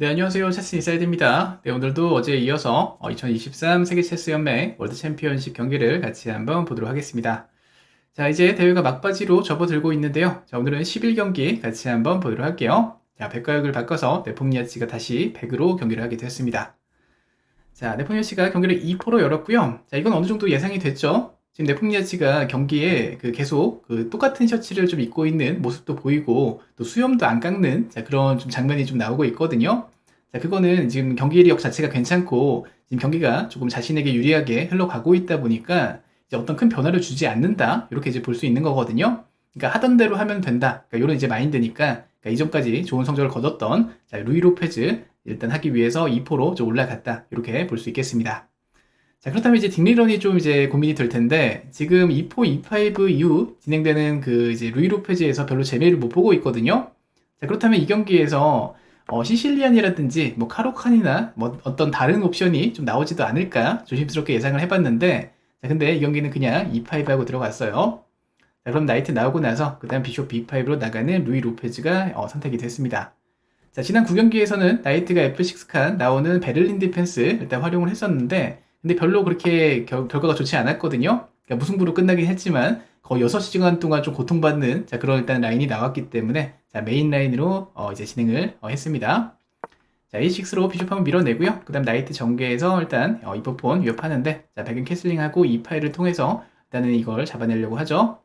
네, 안녕하세요. 체스 인사이드입니다. 네, 오늘도 어제에 이어서 2023 세계 체스 연맹 월드 챔피언십 경기를 같이 한번 보도록 하겠습니다. 자, 이제 대회가 막바지로 접어들고 있는데요. 자, 오늘은 11경기 같이 한번 보도록 할게요. 자, 백과역을 바꿔서 네폼니아치가 다시 100으로 경기를 하게 되었습니다. 자, 네폼니아치가 경기를 2포로 열었고요. 자, 이건 어느 정도 예상이 됐죠? 지금 네폼니아치가 경기에 그 계속 그 똑같은 셔츠를 좀 입고 있는 모습도 보이고 또 수염도 안 깎는 자, 그런 좀 장면이 좀 나오고 있거든요. 자, 그거는 지금 경기력 자체가 괜찮고 지금 경기가 조금 자신에게 유리하게 흘러가고 있다 보니까 이제 어떤 큰 변화를 주지 않는다 이렇게 이제 볼 수 있는 거거든요. 그러니까 하던 대로 하면 된다. 그러니까 이런 이제 마인드니까 그러니까 이전까지 좋은 성적을 거뒀던 자, 루이 로페즈 일단 하기 위해서 2포로 좀 올라갔다 이렇게 볼 수 있겠습니다. 자, 그렇다면 이제 딩리런이 좀 이제 고민이 될 텐데, 지금 2포, 2파이브 이후 진행되는 그 이제 루이 로페즈에서 별로 재미를 못 보고 있거든요. 자, 그렇다면 이 경기에서 어, 시실리안이라든지 뭐 카로칸이나 뭐 어떤 다른 옵션이 좀 나오지도 않을까 조심스럽게 예상을 해봤는데, 자, 근데 이 경기는 그냥 2파이브하고 들어갔어요. 자, 그럼 나이트 나오고 나서 그 다음 비숍 B5로 나가는 루이 로페즈가 어, 선택이 됐습니다. 자, 지난 9경기에서는 나이트가 F6 칸 나오는 베를린 디펜스 일단 활용을 했었는데, 근데 별로 그렇게 결, 과가 좋지 않았거든요. 그러니까 무승부로 끝나긴 했지만 거의 6시간 동안 좀 고통받는 자 그런 일단 라인이 나왔기 때문에 자 메인 라인으로 어, 이제 진행을 어, 했습니다. 자 A6로 비숍 한번 밀어내고요. 그 다음 나이트 전개에서 일단 어, 이퍼폰 위협하는데 자 백은 캐슬링하고 이 파일을 통해서 일단은 이걸 잡아내려고 하죠.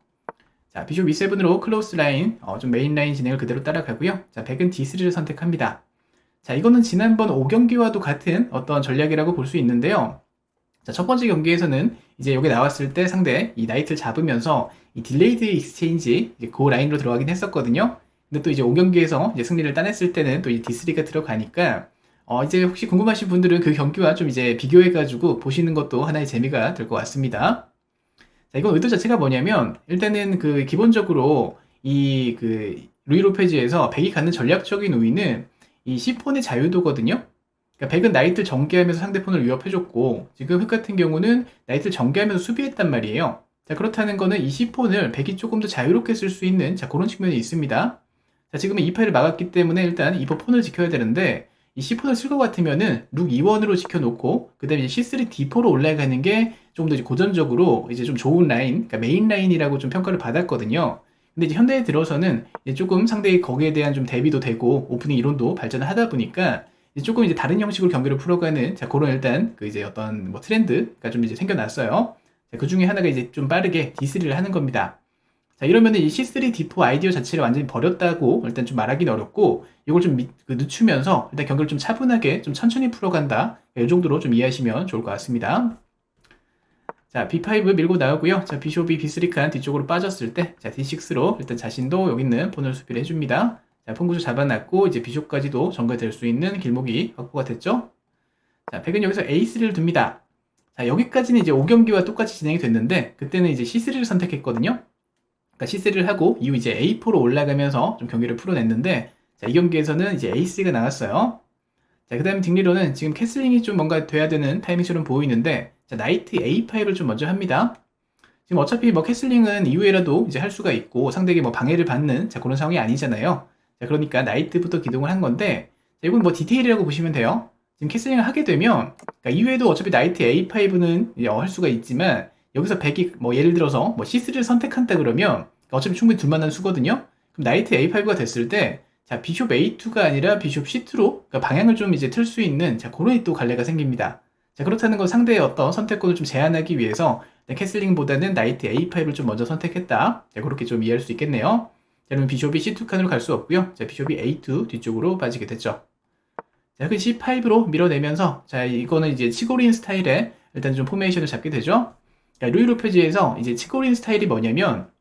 자 비숍 E7으로 클로스 라인 어, 좀 메인 라인 진행을 그대로 따라가고요. 자 백은 D3를 선택합니다. 자 이거는 지난번 5경기와도 같은 어떤 전략이라고 볼 수 있는데요. 자, 첫 번째 경기에서는 이제 여기 나왔을 때 상대 이 나이트를 잡으면서 이 딜레이드 익스체인지 이제 그 라인으로 들어가긴 했었거든요. 근데 또 이제 5경기에서 이제 승리를 따냈을 때는 또 이 D3가 들어가니까 어 이제 혹시 궁금하신 분들은 그 경기와 좀 이제 비교해가지고 보시는 것도 하나의 재미가 될 것 같습니다. 자, 이건 의도 자체가 뭐냐면 일단은 그 기본적으로 이 그 루이 로페즈에서 백이 갖는 전략적인 우위는 이 시폰의 자유도거든요. 그러니까 백은 나이트를 전개하면서 상대편을 위협해줬고 지금 흑 같은 경우는 나이트를 전개하면서 수비했단 말이에요. 자 그렇다는 거는 이 C4를 백이 조금 더 자유롭게 쓸 수 있는 자 그런 측면이 있습니다. 자 지금은 이 파일을 막았기 때문에 일단 이번 폰을 지켜야 되는데 이 C4를 쓸 것 같으면은 룩 2원으로 지켜놓고 그 다음에 C3 D4로 올라가는 게 좀 더 고전적으로 이제 좀 좋은 라인, 그러니까 메인 라인이라고 좀 평가를 받았거든요. 근데 이제 현대에 들어서는 이제 조금 상대의 거기에 대한 좀 대비도 되고 오프닝 이론도 발전을 하다 보니까 조금 이제 다른 형식으로 경기를 풀어가는 자 그런 일단 그 이제 어떤 뭐 트렌드가 좀 이제 생겨났어요. 자, 그 중에 하나가 이제 좀 빠르게 D3를 하는 겁니다. 자 이러면은 이 C3 D4 아이디어 자체를 완전히 버렸다고 일단 좀 말하기는 어렵고 이걸 좀 미, 그 늦추면서 일단 경기를 좀 차분하게 좀 천천히 풀어간다. 이 정도로 좀 이해하시면 좋을 것 같습니다. 자, B5 밀고 나오고요. 자, 비숍이 B3 칸 뒤쪽으로 빠졌을 때, 자, D6로 일단 자신도 여기 있는 폰을 수비를 해줍니다. 자, 폰구조 잡아놨고 이제 비숍까지도 전개될 수 있는 길목이 확보가 됐죠. 자, 백은 여기서 A3를 둡니다. 자, 여기까지는 이제 5경기와 똑같이 진행이 됐는데 그때는 이제 C3를 선택했거든요. 그러니까 C3를 하고 이후 이제 A4로 올라가면서 좀 경기를 풀어냈는데 자, 이 경기에서는 이제 A3가 나왔어요. 자, 그 다음에 딩리로는 지금 캐슬링이 좀 뭔가 돼야 되는 타이밍처럼 보이는데 자, 나이트 A5을 좀 먼저 합니다. 지금 어차피 뭐 캐슬링은 이후에라도 이제 할 수가 있고 상대에게 뭐 방해를 받는 자, 그런 상황이 아니잖아요. 자, 그러니까 나이트부터 기동을 한 건데 자, 이건 뭐 디테일이라고 보시면 돼요. 지금 캐슬링을 하게 되면 그러니까 이외에도 어차피 나이트 A5는 할 수가 있지만 여기서 100이 뭐 예를 들어서 뭐 C3를 선택한다 그러면 그러니까 어차피 충분히 둘만한 수거든요. 그럼 나이트 A5가 됐을 때 자, 비숍 A2가 아니라 비숍 C2로 그러니까 방향을 좀 이제 틀 수 있는 자, 그런 또 갈래가 생깁니다. 자, 그렇다는 건 상대의 어떤 선택권을 좀 제한하기 위해서 캐슬링보다는 나이트 A5을 좀 먼저 선택했다. 자, 그렇게 좀 이해할 수 있겠네요. 자, 그럼 비숍이 C2 칸으로 갈 수 없고요. 자, 비숍이 A2 뒤쪽으로 빠지게 됐죠. 자, 그 C5로 밀어내면서 자, 이거는 이제 치고린 스타일의 일단 좀 포메이션을 잡게 되죠. 자, 루이 로페즈에서 이제 치고린 스타일이 뭐냐면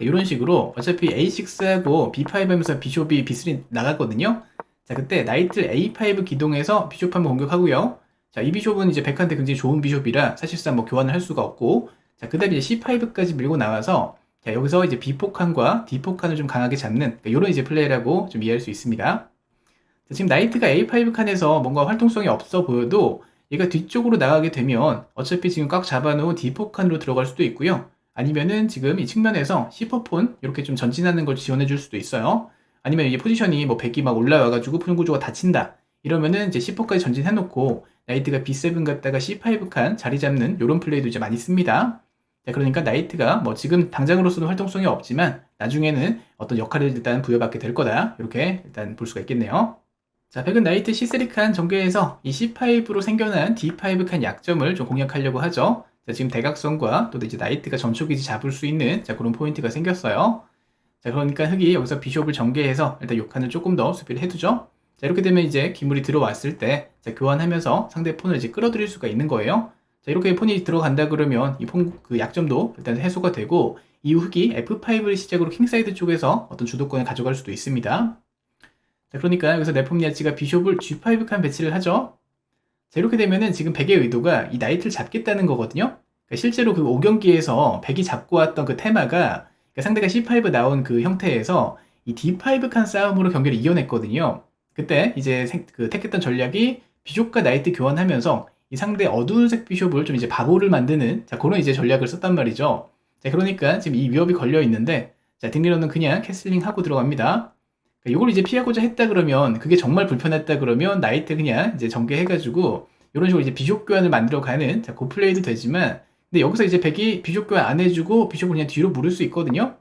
이런 식으로 어차피 A6하고 B5 하면서 비숍이 B3 나갔거든요. 자, 그때 나이트 A5 기동해서 비숍 한번 공격하고요. 자, 이 비숍은 이제 백한테 굉장히 좋은 비숍이라 사실상 뭐 교환을 할 수가 없고 자, 그 다음에 이제 C5까지 밀고 나와서 자, 여기서 이제 B폭칸과 D폭칸을 좀 강하게 잡는 이런 이제 플레이라고 좀 이해할 수 있습니다. 자, 지금 나이트가 A5 칸에서 뭔가 활동성이 없어 보여도 얘가 뒤쪽으로 나가게 되면 어차피 지금 꽉 잡아놓은 D폭칸으로 들어갈 수도 있고요. 아니면은 지금 이 측면에서 C4폰 이렇게 좀 전진하는 걸 지원해 줄 수도 있어요. 아니면 이 포지션이 뭐 100이 막 올라와가지고 폰 구조가 닫힌다. 이러면은 이제 C4까지 전진해놓고 나이트가 B7 갔다가 C5 칸 자리 잡는 이런 플레이도 이제 많이 씁니다. 자, 그러니까 나이트가 뭐 지금 당장으로서는 활동성이 없지만 나중에는 어떤 역할을 일단 부여받게 될 거다. 이렇게 일단 볼 수가 있겠네요. 자, 백은 나이트 C3 칸 전개에서 이 C5로 생겨난 D5 칸 약점을 좀 공략하려고 하죠. 자, 지금 대각선과 또 이제 나이트가 전초기지 잡을 수 있는 자, 그런 포인트가 생겼어요. 자, 그러니까 흑이 여기서 비숍을 전개해서 일단 요 칸을 조금 더 수비를 해두죠. 자, 이렇게 되면 이제 기물이 들어왔을 때 자, 교환하면서 상대 폰을 이제 끌어들일 수가 있는 거예요. 자, 이렇게 폰이 들어간다 그러면 이 폰 그 약점도 일단 해소가 되고 이후 흑이 F5를 시작으로 킹사이드 쪽에서 어떤 주도권을 가져갈 수도 있습니다. 자, 그러니까 여기서 네폼야치가 비숍을 G5 칸 배치를 하죠. 자, 이렇게 되면은 지금 백의 의도가 이 나이트를 잡겠다는 거거든요. 그러니까 실제로 그 5경기에서 백이 잡고 왔던 그 테마가 그러니까 상대가 C5 나온 그 형태에서 이 D5 칸 싸움으로 경기를 이겨냈거든요. 그때 이제 생, 그 택했던 전략이 비숍과 나이트 교환하면서 이 상대 어두운색 비숍을 좀 이제 바보를 만드는 자 그런 이제 전략을 썼단 말이죠. 자 그러니까 지금 이 위협이 걸려 있는데 자 딩리러는 그냥 캐슬링 하고 들어갑니다. 이걸 그러니까 이제 피하고자 했다 그러면 그게 정말 불편했다 그러면 나이트 그냥 이제 전개해가지고 이런 식으로 이제 비숍 교환을 만들어 가는 자, 그 플레이도 되지만 근데 여기서 이제 백이 비숍 교환 안 해주고 비숍을 그냥 뒤로 물을 수 있거든요.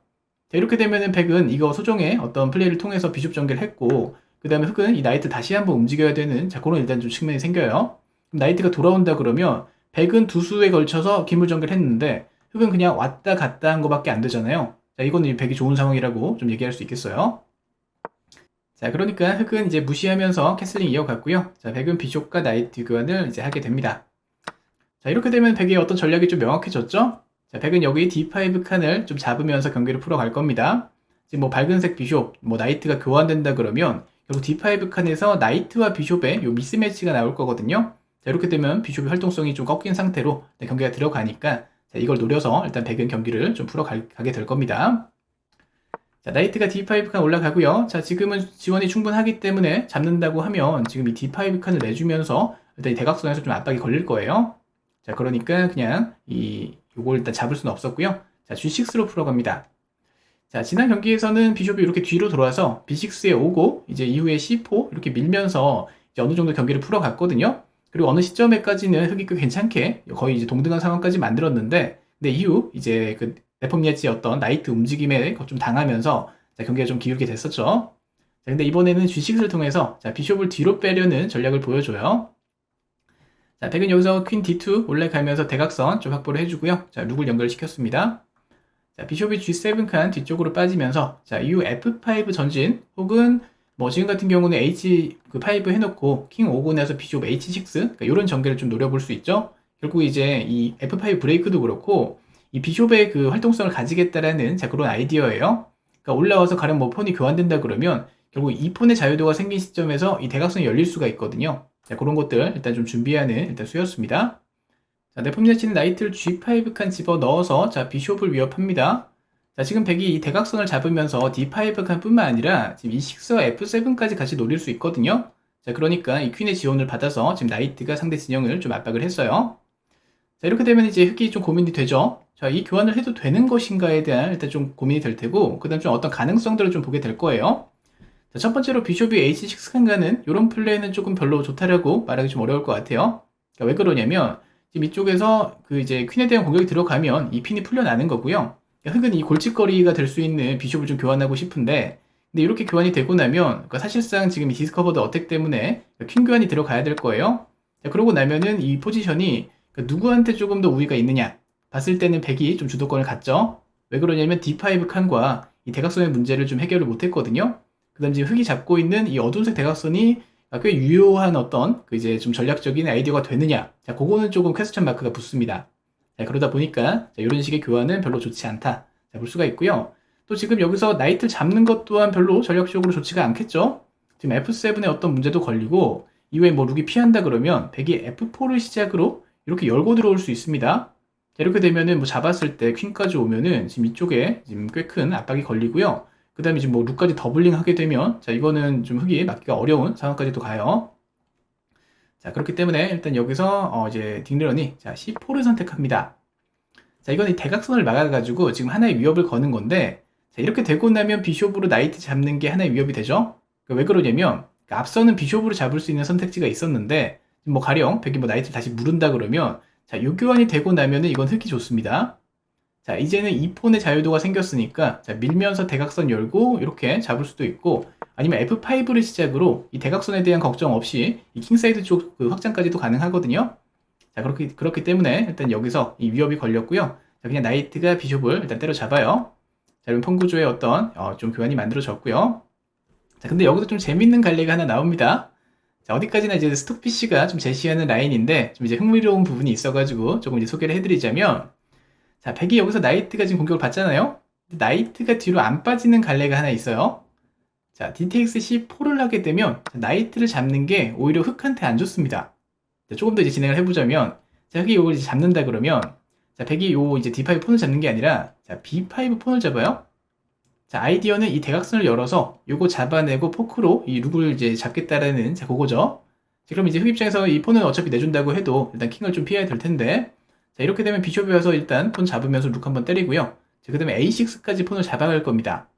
자, 이렇게 되면은 백은 이거 소정의 어떤 플레이를 통해서 비숍 전개를 했고 그 다음에 흑은 이 나이트 다시 한번 움직여야 되는 자 그런 일단 좀 측면이 생겨요. 나이트가 돌아온다 그러면 백은 두 수에 걸쳐서 기물 전개를 했는데 흑은 그냥 왔다 갔다 한 거밖에 안 되잖아요. 자 이거는 백이 좋은 상황이라고 좀 얘기할 수 있겠어요. 자 그러니까 흑은 이제 무시하면서 캐슬링 이어갔고요. 자 백은 비숍과 나이트 교환을 이제 하게 됩니다. 자 이렇게 되면 백의 어떤 전략이 좀 명확해졌죠? 자 백은 여기 D5 칸을 좀 잡으면서 경기를 풀어갈 겁니다. 지금 뭐 밝은색 비숍, 뭐 나이트가 교환된다 그러면 결국 D5 칸에서 나이트와 비숍의 요 미스매치가 나올 거거든요. 자, 이렇게 되면 비숍의 활동성이 좀 꺾인 상태로 경기가 들어가니까 자, 이걸 노려서 일단 백은 경기를 좀 풀어가게 될 겁니다. 자, 나이트가 D5 칸 올라가고요. 자, 지금은 지원이 충분하기 때문에 잡는다고 하면 지금 이 D5 칸을 내주면서 일단 이 대각선에서 좀 압박이 걸릴 거예요. 자, 그러니까 그냥 이 요걸 일단 잡을 수는 없었고요. 자, G6로 풀어갑니다. 자, 지난 경기에서는 비숍이 이렇게 뒤로 돌아서 B6에 오고 이제 이후에 C4 이렇게 밀면서 어느 정도 경기를 풀어갔거든요. 그리고 어느 시점에까지는 흑이 꽤 괜찮게 거의 이제 동등한 상황까지 만들었는데 근데 이후 이제 그 네폼니아치 어떤 나이트 움직임에 좀 당하면서 자, 경기가 좀 기울게 됐었죠. 자, 근데 이번에는 G6을 통해서 자, 비숍을 뒤로 빼려는 전략을 보여줘요. 자, 백은 여기서 퀸 D2 올라가면서 대각선 좀 확보를 해주고요. 자, 룩을 연결시켰습니다. 자, 비숍이 G7 칸 뒤쪽으로 빠지면서 자, 이후 F5 전진 혹은 뭐 지금 같은 경우는 H 그5 해놓고 킹 오고 나서 비숍 H6 그러니까 이런 전개를 좀 노려볼 수 있죠. 결국 이제 이 F5 브레이크도 그렇고 이 비숍의 그 활동성을 가지겠다라는 자 그런 아이디어예요. 그러니까 올라와서 가령 뭐 폰이 교환된다 그러면 결국 이 폰의 자유도가 생긴 시점에서 이 대각선이 열릴 수가 있거든요. 자 그런 것들 일단 좀 준비하는 일단 수였습니다. 자, 네폼야치는 나이트를 G5 칸 집어 넣어서 자, 비숍을 위협합니다. 자, 지금 백이 이 대각선을 잡으면서 D5 칸 뿐만 아니라 지금 E6와 F7까지 같이 노릴 수 있거든요. 자, 그러니까 이 퀸의 지원을 받아서 지금 나이트가 상대 진영을 좀 압박을 했어요. 자, 이렇게 되면 이제 흑이 좀 고민이 되죠. 자, 이 교환을 해도 되는 것인가에 대한 일단 좀 고민이 될 테고, 그 다음 좀 어떤 가능성들을 좀 보게 될 거예요. 자, 첫 번째로 비숍이 H6 칸 가는 이런 플레이는 조금 별로 좋다라고 말하기 좀 어려울 것 같아요. 그러니까 왜 그러냐면, 지금 이쪽에서 그 이제 퀸에 대한 공격이 들어가면 이 핀이 풀려나는 거고요. 이 골칫거리가 될 수 있는 비숍을 좀 교환하고 싶은데 근데 이렇게 교환이 되고 나면 그러니까 사실상 지금 이 디스커버드 어택 때문에 퀸 교환이 들어가야 될 거예요. 자, 그러고 나면은 이 포지션이 그러니까 누구한테 조금 더 우위가 있느냐 봤을 때는 백이 좀 주도권을 갖죠. 왜 그러냐면 D5 칸과 이 대각선의 문제를 좀 해결을 못했거든요. 그 다음 지금 흑이 잡고 있는 이 어두운색 대각선이 아, 꽤 유효한 어떤 그 이제 좀 전략적인 아이디어가 되느냐. 자, 그거는 조금 퀘스천 마크가 붙습니다. 자, 그러다 보니까 자, 이런 식의 교환은 별로 좋지 않다. 자, 볼 수가 있고요. 또 지금 여기서 나이트를 잡는 것 또한 별로 전략적으로 좋지가 않겠죠. 지금 F7에 어떤 문제도 걸리고 이후에 뭐 룩이 피한다 그러면 백이 F4를 시작으로 이렇게 열고 들어올 수 있습니다. 자, 이렇게 되면은 뭐 잡았을 때 퀸까지 오면은 지금 이쪽에 지금 꽤 큰 압박이 걸리고요. 그 다음에 지금 뭐 룩까지 더블링 하게 되면 자 이거는 좀 흑이 맞기가 어려운 상황까지도 가요. 자 그렇기 때문에 일단 여기서 어 이제 딩르런이 자 C4를 선택합니다. 자 이건 이 대각선을 막아가지고 지금 하나의 위협을 거는 건데 자 이렇게 되고 나면 비숍으로 나이트 잡는 게 하나의 위협이 되죠. 그러니까 왜 그러냐면 그러니까 앞서는 비숍으로 잡을 수 있는 선택지가 있었는데 뭐 가령 백이 뭐 나이트를 다시 무른다 그러면 자, 요 교환이 되고 나면은 이건 흙이 좋습니다. 자, 이제는 이 폰의 자유도가 생겼으니까 자, 밀면서 대각선 열고 이렇게 잡을 수도 있고 아니면 F5를 시작으로 이 대각선에 대한 걱정 없이 이 킹사이드 쪽 그 확장까지도 가능하거든요. 자, 그렇기, 그렇기 때문에 일단 여기서 이 위협이 걸렸고요. 자, 그냥 나이트가 비숍을 일단 때려잡아요. 자, 그럼 폰구조의 어떤 어, 좀 교환이 만들어졌고요. 자, 근데 여기서 좀 재밌는 갈래가 하나 나옵니다. 자, 어디까지나 이제 스톡피쉬가 좀 제시하는 라인인데 좀 이제 흥미로운 부분이 있어가지고 조금 이제 소개를 해드리자면 자, 백이 여기서 나이트가 지금 공격을 받잖아요. 나이트가 뒤로 안 빠지는 갈래가 하나 있어요. 자, DTX C4를 하게 되면 자, 나이트를 잡는 게 오히려 흑한테 안 좋습니다. 자, 조금 더 이제 진행을 해보자면 자, 흑이 이걸 이제 잡는다 그러면 자, 백이 요 이제 D5 폰을 잡는 게 아니라 자, B5 폰을 잡아요. 자, 아이디어는 이 대각선을 열어서 요거 잡아내고 포크로 이 룩을 이제 잡겠다라는 자, 그거죠. 자, 그럼 이제 흑 입장에서 이 폰은 어차피 내준다고 해도 일단 킹을 좀 피해야 될 텐데 자, 이렇게 되면 비숍이 와서 일단 폰 잡으면서 룩 한번 때리고요. 자, 그 다음에 A6까지 폰을 잡아갈 겁니다.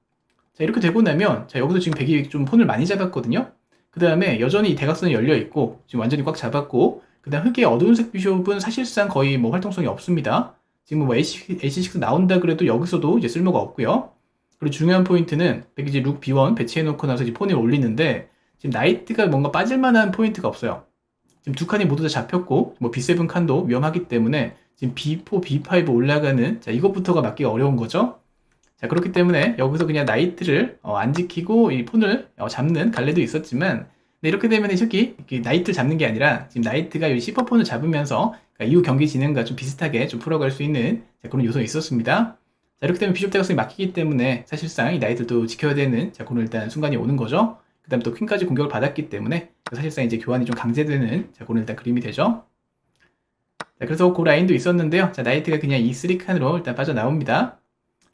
자, 이렇게 되고 나면 자, 여기서 지금 백이 좀 폰을 많이 잡았거든요. 그 다음에 여전히 이 대각선이 열려 있고 지금 완전히 꽉 잡았고 그 다음 흑의 어두운색 비숍은 사실상 거의 뭐 활동성이 없습니다. 지금 뭐 AC6, AC6 나온다 그래도 여기서도 이제 쓸모가 없고요. 그리고 중요한 포인트는 백이 이제 룩 B1 배치해놓고 나서 이제 폰을 올리는데 지금 나이트가 뭔가 빠질만한 포인트가 없어요. 지금 두 칸이 모두 다 잡혔고 뭐 B7 칸도 위험하기 때문에 지금 B4, B5 올라가는 자 이것부터가 맞기가 어려운 거죠. 자 그렇기 때문에 여기서 그냥 나이트를 어, 안 지키고 이 폰을 어, 잡는 갈래도 있었지만 근데 이렇게 되면 흑이 이렇게 나이트를 잡는 게 아니라 지금 나이트가 이 C4 폰을 잡으면서 그러니까 이후 경기 진행과 좀 비슷하게 좀 풀어갈 수 있는 자, 그런 요소 있었습니다. 자 이렇게 되면 비숍 대각선이 막히기 때문에 사실상 이 나이트도 지켜야 되는 자 그런 일단 순간이 오는 거죠. 그 다음에 또 퀸까지 공격을 받았기 때문에 사실상 이제 교환이 좀 강제되는 자 그런 일단 그림이 되죠. 자, 그래서 그 라인도 있었는데요. 자, 나이트가 그냥 이 3칸으로 일단 빠져나옵니다.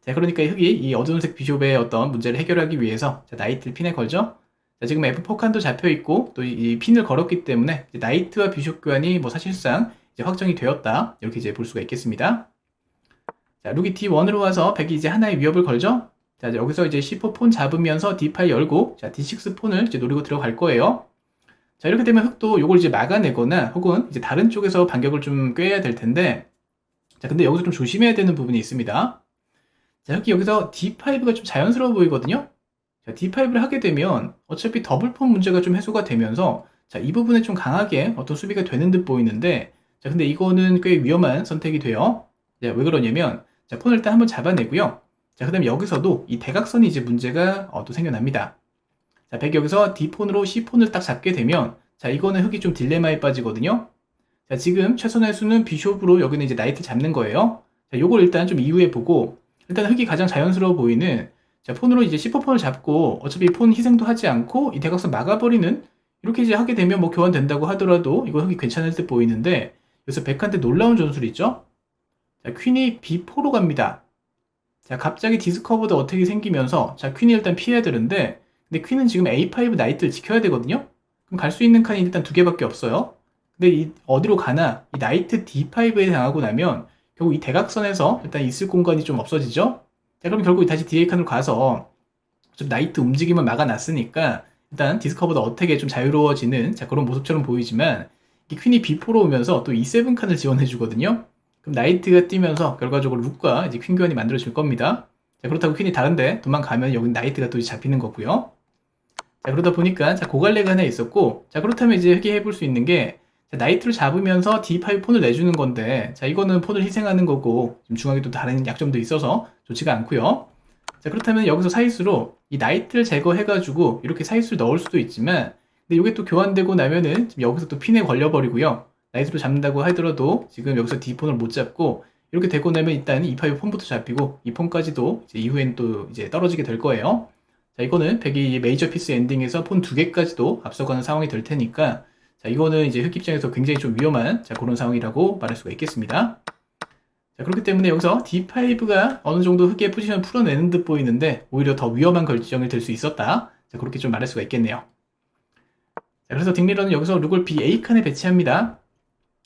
자, 그러니까 이 흑이 이 어두운색 비숍의 어떤 문제를 해결하기 위해서 자, 나이트를 핀에 걸죠. 자, 지금 F4 칸도 잡혀 있고 또 이 핀을 걸었기 때문에 나이트와 비숍 교환이 뭐 사실상 이제 확정이 되었다. 이렇게 이제 볼 수가 있겠습니다. 자, 룩이 D1으로 와서 백이 이제 하나의 위협을 걸죠. 자, 이제 여기서 이제 C4 폰 잡으면서 D8 열고 자, D6 폰을 이제 노리고 들어갈 거예요. 자, 이렇게 되면 흑도 요걸 이제 막아내거나 혹은 이제 다른 쪽에서 반격을 좀 꾀해야 될 텐데 자, 근데 여기서 좀 조심해야 되는 부분이 있습니다. 자, 흑이 여기서 D5가 좀 자연스러워 보이거든요. 자, D5를 하게 되면 어차피 더블폰 문제가 좀 해소가 되면서 자, 이 부분에 좀 강하게 어떤 수비가 되는 듯 보이는데 자, 근데 이거는 꽤 위험한 선택이 돼요. 자, 왜 그러냐면 자, 폰을 일단 한번 잡아내고요. 자, 그 다음에 여기서도 이 대각선이 이제 문제가 어, 또 생겨납니다. 자, 백 여기서 D폰으로 C폰을 딱 잡게 되면 자, 이거는 흑이 좀 딜레마에 빠지거든요. 자, 지금 최선의 수는 비숍으로 여기는 이제 나이트 잡는 거예요. 자, 요걸 일단 좀 이후에 보고 일단 흑이 가장 자연스러워 보이는 자, 폰으로 이제 C4폰을 잡고 어차피 폰 희생도 하지 않고 이 대각선 막아버리는 이렇게 이제 하게 되면 뭐 교환된다고 하더라도 이거 흑이 괜찮을 듯 보이는데 여기서 백한테 놀라운 전술이 있죠? 자, 퀸이 B4로 갑니다. 자, 갑자기 디스커버드 어택이 생기면서 자, 퀸이 일단 피해야 되는데 근데 퀸은 지금 A5 나이트를 지켜야 되거든요? 그럼 갈 수 있는 칸이 일단 두 개밖에 없어요. 근데 이 어디로 가나 이 나이트 D5에 당하고 나면 결국 이 대각선에서 일단 있을 공간이 좀 없어지죠? 자, 그럼 결국 다시 DA 칸으로 가서 좀 나이트 움직임을 막아놨으니까 일단 디스커버드 어택에 좀 자유로워지는 자, 그런 모습처럼 보이지만 이 퀸이 B4로 오면서 또 E7 칸을 지원해 주거든요. 그럼 나이트가 뛰면서 결과적으로 룩과 이제 퀸 교환이 만들어질 겁니다. 자, 그렇다고 퀸이 다른데 도망가면 여기 나이트가 또 잡히는 거고요. 자, 그러다 보니까 자, 고갈래가 하나 있었고 자, 그렇다면 이제 흑이 해볼 수 있는 게 자, 나이트를 잡으면서 D5 폰을 내주는 건데 자, 이거는 폰을 희생하는 거고 지금 중앙에 또 다른 약점도 있어서 좋지가 않고요. 자, 그렇다면 여기서 사이수로 이 나이트를 제거해가지고 이렇게 사이수를 넣을 수도 있지만 근데 이게 또 교환되고 나면은 지금 여기서 또 핀에 걸려버리고요. 나이트로 잡는다고 하더라도 지금 여기서 D폰을 못 잡고 이렇게 되고 나면 일단 E5 폰부터 잡히고 이 폰까지도 이제 이후엔 또 이제 떨어지게 될 거예요. 자, 이거는 백이 메이저 피스 엔딩에서 폰 두 개까지도 앞서가는 상황이 될 테니까 자, 이거는 이제 흑 입장에서 굉장히 좀 위험한 자, 그런 상황이라고 말할 수가 있겠습니다. 자, 그렇기 때문에 여기서 D5가 어느 정도 흑의 포지션을 풀어내는 듯 보이는데 오히려 더 위험한 결정이 될 수 있었다. 자, 그렇게 좀 말할 수가 있겠네요. 자, 그래서 딩리러는 여기서 룩을 BA 칸에 배치합니다.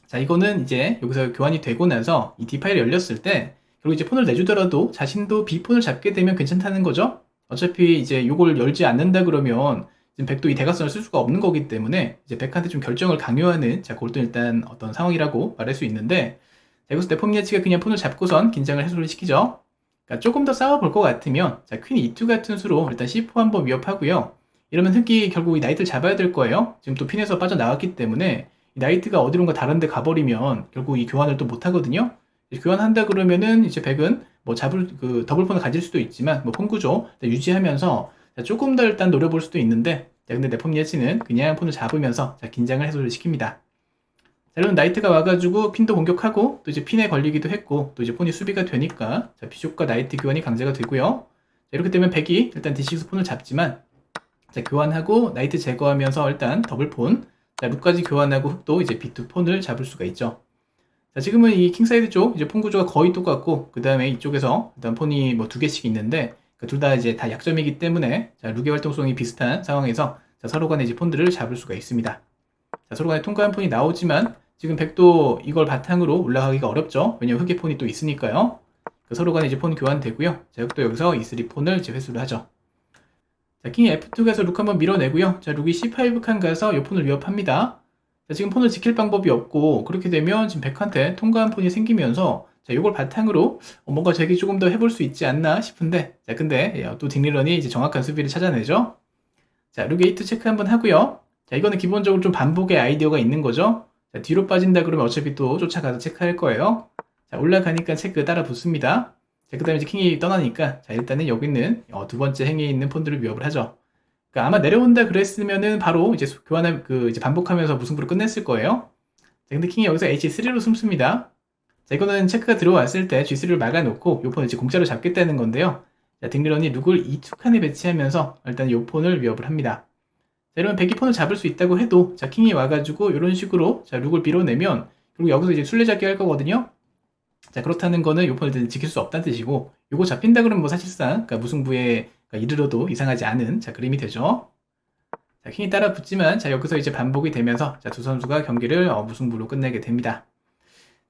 자, 이거는 이제 여기서 교환이 되고 나서 이 D5를 열렸을 때 결국 이제 폰을 내주더라도 자신도 B폰을 잡게 되면 괜찮다는 거죠. 어차피 이제 이걸 열지 않는다 그러면 지금 백도 이 대각선을 쓸 수가 없는 거기 때문에 이제 백한테 좀 결정을 강요하는 자 그것도 일단 어떤 상황이라고 말할 수 있는데 자, 여기서 네폼니아치가 그냥 폰을 잡고선 긴장을 해소를 시키죠. 그러니까 조금 더 싸워볼 것 같으면 자 퀸 E2 같은 수로 일단 C4 한번 위협하고요. 이러면 흑이 결국 이 나이트를 잡아야 될 거예요. 지금 또 핀에서 빠져나왔기 때문에 이 나이트가 어디론가 다른 데 가버리면 결국 이 교환을 또 못하거든요. 교환한다 그러면은 이제 백은 뭐 잡을 그 더블폰을 가질 수도 있지만 뭐 폰구조 유지하면서 자, 조금 더 일단 노려볼 수도 있는데 자 근데 네폼 예치는 그냥 폰을 잡으면서 자 긴장을 해소를 시킵니다. 자 그럼 나이트가 와가지고 핀도 공격하고 또 이제 핀에 걸리기도 했고 또 이제 폰이 수비가 되니까 자 비숍과 나이트 교환이 강제가 되고요. 자, 이렇게 되면 백이 일단 D6 폰을 잡지만 자 교환하고 나이트 제거하면서 일단 더블 폰 자 룩까지 교환하고 흑도 이제 B2 폰을 잡을 수가 있죠. 자, 지금은 이 킹사이드 쪽 이제 폰 구조가 거의 똑같고 그 다음에 이쪽에서 일단 폰이 뭐 두 개씩 있는데 그 둘 다 이제 다 약점이기 때문에 자, 룩의 활동성이 비슷한 상황에서 자, 서로 간의 이제 폰들을 잡을 수가 있습니다. 자, 서로 간에 통과한 폰이 나오지만 지금 백도 이걸 바탕으로 올라가기가 어렵죠. 왜냐면 흑의 폰이 또 있으니까요. 그 서로 간에 이제 폰 교환되고요. 자, 흑도 여기서 E3 폰을 이제 회수를 하죠. 자, 킹이 F2 가서 룩 한번 밀어내고요. 자, 룩이 C5 칸 가서 이 폰을 위협합니다. 자, 지금 폰을 지킬 방법이 없고 그렇게 되면 지금 백한테 통과한 폰이 생기면서 자, 이걸 바탕으로 어, 뭔가 제기 조금 더 해볼 수 있지 않나 싶은데 자, 근데 예, 또 딩리런이 이제 정확한 수비를 찾아내죠. 자, 룩에이트 체크 한번 하고요. 자, 이거는 기본적으로 좀 반복의 아이디어가 있는 거죠. 자, 뒤로 빠진다 그러면 어차피 또 쫓아가서 체크할 거예요. 자, 올라가니까 체크 따라 붙습니다. 자, 그 다음에 이제 킹이 떠나니까 자, 일단은 여기 있는 어, 두 번째 행에 있는 폰들을 위협을 하죠. 그러니까 아마 내려온다 그랬으면은 바로 이제 교환을 그 이제 반복하면서 무승부를 끝냈을 거예요. 자, 근데 킹이 여기서 H3로 숨습니다. 자, 이거는 체크가 들어왔을 때 G3를 막아놓고 요 폰을 이제 공짜로 잡겠다는 건데요. 자, 딩리런이 룩을 이두 칸에 배치하면서 일단 요 폰을 위협을 합니다. 자, 이러면 백이 폰을 잡을 수 있다고 해도 자, 킹이 와가지고 이런 식으로 자, 룩을 밀어내면 그리고 여기서 이제 술래잡기 할 거거든요. 자, 그렇다는 거는 요 폰을 지킬 수 없다는 뜻이고 요거 잡힌다 그러면 뭐 사실상 그러니까 무승부에 그러니까 이르러도 이상하지 않은 자, 그림이 되죠. 자, 킹이 따라 붙지만 자, 여기서 이제 반복이 되면서 자, 두 선수가 경기를 어, 무승부로 끝내게 됩니다.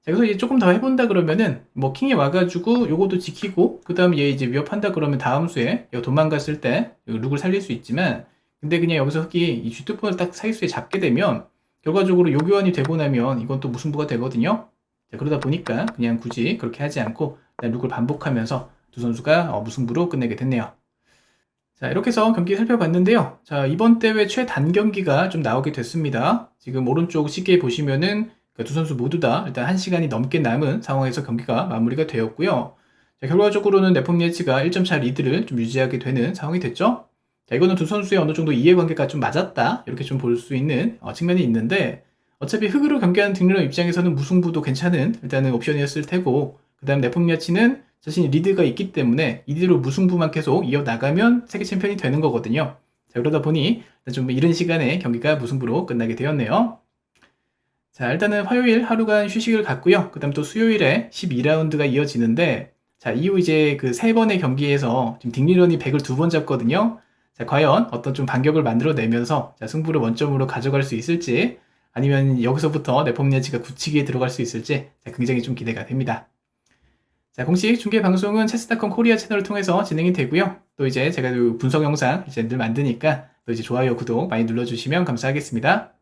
자, 여기서 이제 조금 더 해본다 그러면은 뭐 킹이 와가지고 요것도 지키고 그 다음 얘 이제 위협한다 그러면 다음 수에 도망갔을 때 룩을 살릴 수 있지만 근데 그냥 여기서 흑이 이 G2폰을 딱 사이수에 잡게 되면 결과적으로 요교환이 되고 나면 이건 또 무승부가 되거든요. 자, 그러다 보니까 그냥 굳이 그렇게 하지 않고 룩을 반복하면서 두 선수가 어, 무승부로 끝내게 됐네요. 자, 이렇게 해서 경기 살펴봤는데요. 자, 이번 대회 최단 경기가 좀 나오게 됐습니다. 지금 오른쪽 시계 보시면은 그두 선수 모두 다 일단 1시간이 넘게 남은 상황에서 경기가 마무리가 되었고요. 자, 결과적으로는 네폼예치가 1점 차 리드를 좀 유지하게 되는 상황이 됐죠. 자, 이거는 두 선수의 어느 정도 이해관계가 좀 맞았다. 이렇게 좀 볼 수 있는 어, 측면이 있는데 어차피 흑으로 경기하는 딩러 입장에서는 무승부도 괜찮은 일단은 옵션이었을 테고 그 다음 네폼야치는 자신이 리드가 있기 때문에 이대로 무승부만 계속 이어나가면 세계 챔피언이 되는 거거든요. 자, 그러다 보니 좀 이른 시간에 경기가 무승부로 끝나게 되었네요. 자, 일단은 화요일 하루간 휴식을 갖고요. 그 다음 또 수요일에 12라운드가 이어지는데, 자, 이후 이제 그 세 번의 경기에서 지금 딩리런이 100을 두 번 잡거든요. 자, 과연 어떤 좀 반격을 만들어내면서 자, 승부를 원점으로 가져갈 수 있을지, 아니면 여기서부터 네폼리아치가 굳히기에 들어갈 수 있을지 자, 굉장히 좀 기대가 됩니다. 자, 공식 중계 방송은 체스닷컴 코리아 채널을 통해서 진행이 되고요. 또 이제 제가 분석 영상 이제 늘 만드니까 또 이제 좋아요, 구독 많이 눌러주시면 감사하겠습니다.